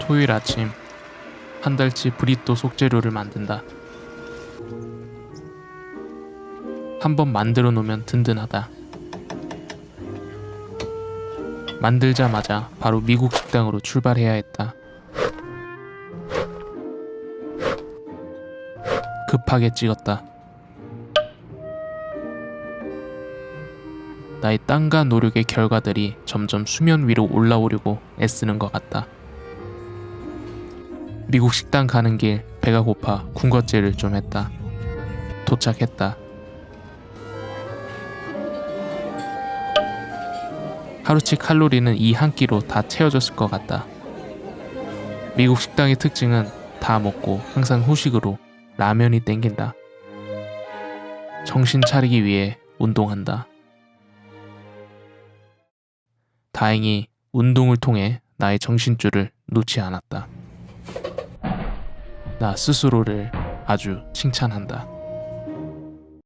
토요일 아침 한 달치 브리또 속재료를 만든다. 한 번 만들어 놓으면 든든하다. 만들자마자 바로 미국 식당으로 출발해야 했다. 급하게 찍었다. 나의 땀과 노력의 결과들이 점점 수면 위로 올라오려고 애쓰는 것 같다. 미국 식당 가는 길 배가 고파 군것질을 좀 했다. 도착했다. 하루치 칼로리는 이 한 끼로 다 채워졌을 것 같다. 미국 식당의 특징은 다 먹고 항상 후식으로 라면이 땡긴다. 정신 차리기 위해 운동한다. 다행히 운동을 통해 나의 정신줄을 놓지 않았다. 나 스스로를 아주 칭찬한다.